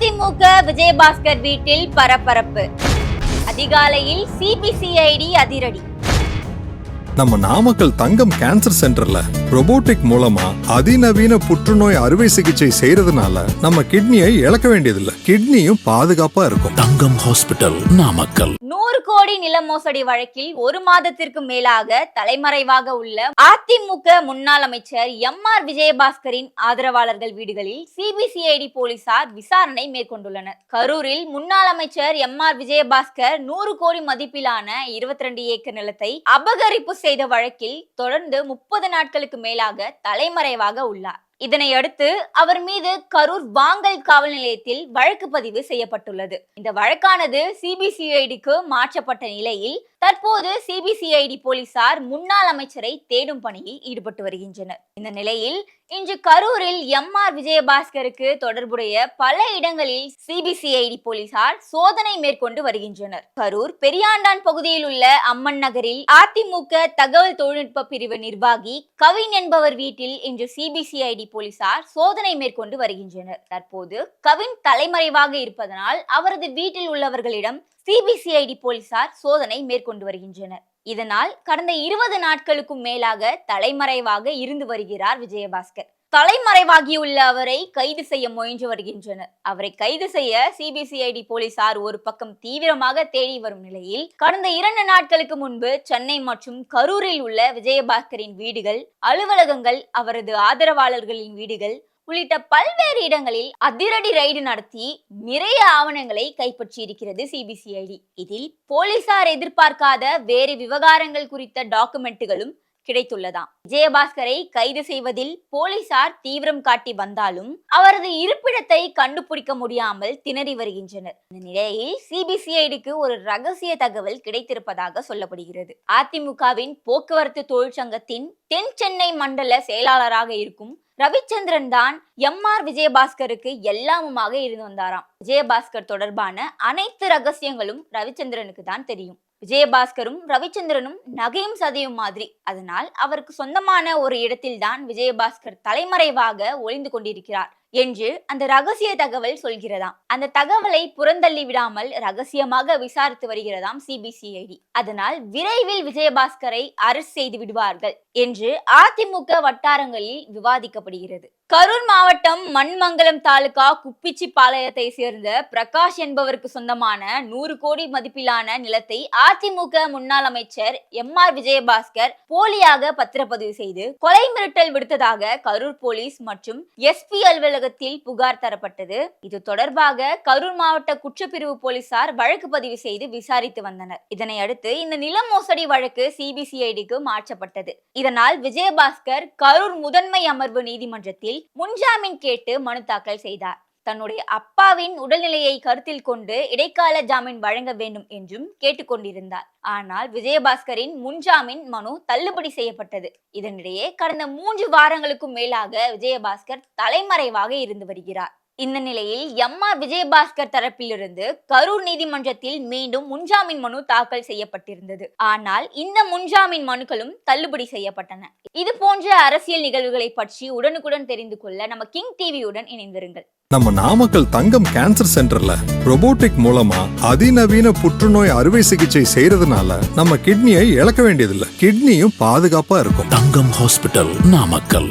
அதிமுக விஜயபாஸ்கர் வீட்டில் பரபரப்பு. அதிகாலையில் சிபிசிஐடி அதிரடி. நம்ம நாமக்கல் தங்கம் கேன்சர் சென்டர்ல robotic மூலமா அதிநவீன புற்றுநோய் அறுவை சிகிச்சை செய்யறதுனால நம்ம கிட்னியை இழக்க வேண்டியதில்லை. கிட்னியும் பாதுகாப்பா இருக்கும். தங்கம் ஹாஸ்பிட்டல் நாமக்கல். நூறு கோடி நில மோசடி வழக்கில் ஒரு மாதத்திற்கு மேலாக தலைமறைவாக உள்ள அதிமுக முன்னாள் அமைச்சர் எம் ஆர் விஜயபாஸ்கரின் ஆதரவாளர்கள் வீடுகளில் சிபிசிஐடி போலீசார் விசாரணை மேற்கொண்டுள்ளனர். கரூரில் முன்னாள் அமைச்சர் எம் ஆர் விஜயபாஸ்கர் நூறு கோடி மதிப்பிலான இருபத்தி ரெண்டு ஏக்கர் நிலத்தை அபகரிப்பு செய்த வழக்கில் தொடர்ந்து முப்பது நாட்களுக்கு மேலாக தலைமறைவாக உள்ளார். இதனையடுத்து அவர் மீது கரூர் வாங்கல் காவல் நிலையத்தில் வழக்கு பதிவு செய்யப்பட்டுள்ளது. இந்த வழக்கானது சிபிசிஐடிக்கு மாற்றப்பட்ட நிலையில் தற்போது சிபிசிஐடி போலீசார் முன்னாள் அமைச்சரை தேடும் பணியில் ஈடுபட்டு வருகின்றனர். இந்த நிலையில் இன்று கரூரில் எம் ஆர் விஜயபாஸ்கருக்கு தொடர்புடைய பல இடங்களில் சிபிசிஐடி போலீசார் சோதனை மேற்கொண்டு வருகின்றனர். கரூர் பெரியாண்டான் பகுதியில் உள்ள அம்மன் நகரில் அதிமுக தகவல் தொழில்நுட்ப பிரிவு நிர்வாகி கவின் என்பவர் வீட்டில் இன்று சிபிசிஐடி போலீசார் சோதனை மேற்கொண்டு வருகின்றனர். தற்போது கவின் தலைமறைவாக இருப்பதனால் அவரது வீட்டில் உள்ளவர்களிடம் சிபிசிஐடி போலீசார் சோதனை மேற்கொண்டு வருகின்றனர். இதனால் கடந்த இருபது நாட்களுக்கும் மேலாக தலைமறைவாக இருந்து வருகிறார் விஜயபாஸ்கர். தலைமறைவாகியுள்ள அவரை கைது செய்ய முயன்று வருகின்றனர். அவரை கைது செய்ய சிபிசிஐடி போலீசார் ஒரு பக்கம் தீவிரமாக தேடி வரும் நிலையில் கடந்த இரண்டு நாட்களுக்கு முன்பு சென்னை மற்றும் கரூரில் உள்ள விஜயபாஸ்கரின் வீடுகள் அலுவலகங்கள் அவரது ஆதரவாளர்களின் வீடுகள் உள்ளிட்ட பல்வேறு இடங்களில் அதிரடி ரைடு நடத்தி நிறைய ஆவணங்களை கைப்பற்றியிருக்கிறது சிபிசிஐடி இதில் போலீசார் எதிர்பார்க்காத வேறு விவகாரங்கள் குறித்த டாக்குமெண்ட்டுகளும் கிடைத்துள்ளதாம். விஜயபாஸ்கரை கைது செய்வதில் போலீசார் தீவிரம் காட்டி வந்தாலும் அவரது இருப்பிடத்தை கண்டுபிடிக்க முடியாமல் திணறி வருகின்றனர். இந்த நிலையில் சிபிசிஐடிக்கு ஒரு ரகசிய தகவல் கிடைத்திருப்பதாக சொல்லப்படுகிறது. அதிமுகவின் போக்குவரத்து தொழிற்சங்கத்தின் தென் சென்னை மண்டல செயலாளராக இருக்கும் ரவிச்சந்திரன் தான் எம் ஆர் விஜயபாஸ்கருக்கு எல்லாமுமாக இருந்து வந்தாராம். விஜயபாஸ்கர் தொடர்பான அனைத்து ரகசியங்களும் ரவிச்சந்திரனுக்கு தான் தெரியும். விஜயபாஸ்கரும் ரவிச்சந்திரனும் நகையும் சதையும் மாதிரி. அதனால் அவருக்கு சொந்தமான ஒரு இடத்தில்தான் விஜயபாஸ்கர் தலைமறைவாக ஒளிந்து கொண்டிருக்கிறார். என்று அந்த ரகசிய தகவல் சொல்கிறதாம். அந்த தகவலை புறந்தள்ளி விடாமல் ரகசியமாக விசாரித்து வருகிறதாம் சிபிசிஐடி அதனால் விரைவில் விஜயபாஸ்கரை அரசு செய்து விடுவார்கள் என்று அதிமுக வட்டாரங்களில் விவாதிக்கப்படுகிறது. கரூர் மாவட்டம் மண்மங்கலம் தாலுகா குப்பிச்சிப்பாளையத்தை சேர்ந்த பிரகாஷ் என்பவருக்கு சொந்தமான நூறு கோடி மதிப்பிலான நிலத்தை அதிமுக முன்னாள் அமைச்சர் எம் ஆர் விஜயபாஸ்கர் போலியாக பத்திரப்பதிவு செய்து கொலை மிரட்டல் விடுத்ததாக கரூர் போலீஸ் மற்றும் எஸ்பி அலுவலகத்தில் புகார் தரப்பட்டது. இது தொடர்பாக கரூர் மாவட்ட குற்றப்பிரிவு போலீசார் வழக்கு பதிவு செய்து விசாரித்து வந்தனர். இதனை அடுத்து இந்த நில மோசடி வழக்கு சிபிசிஐடிக்கு மாற்றப்பட்டது. இதனால் விஜயபாஸ்கர் கரூர் முதன்மை அமர்வு நீதிமன்றத்தில் முன்ஜாமீன் கேட்டு மனு தாக்கல் செய்தார். தன்னுடைய அப்பாவின் உடல்நிலையை கருத்தில் கொண்டு இடைக்கால ஜாமீன் வழங்க வேண்டும் என்றும் கேட்டுக்கொண்டிருந்தார். ஆனால் விஜயபாஸ்கரின் முன்ஜாமீன் மனு தள்ளுபடி செய்யப்பட்டது. இதனிடையே கடந்த மூன்று வாரங்களுக்கும் மேலாக விஜயபாஸ்கர் தலைமறைவாக இருந்து வருகிறார். இந்த நிலையில் எம் ஆர் விஜயபாஸ்கர் தரப்பிலிருந்து கரூர் நீதிமன்றத்தில் மீண்டும் முன்ஜாமீன் மனு தாக்கல் செய்யப்பட்டிருந்தது. ஆனால் இந்த முன்ஜாமீன் மனுக்களும் தள்ளுபடி செய்யப்பட்டன. இது போன்ற அரசியல் நிகழ்வுகளை பற்றி உடனுக்குடன் தெரிந்து கொள்ள நம்ம கிங் டிவியுடன் இணைந்திருங்கள். நம்ம நாமக்கல் தங்கம் கேன்சர் சென்டர்ல robotic மூலமா அதிநவீன புற்றுநோய் அறுவை சிகிச்சை செய்யறதுனால நம்ம கிட்னியை இழக்க வேண்டியதில்லை. கிட்னியும் பாதுகாப்பா இருக்கும். தங்கம் ஹாஸ்பிட்டல் நாமக்கல்.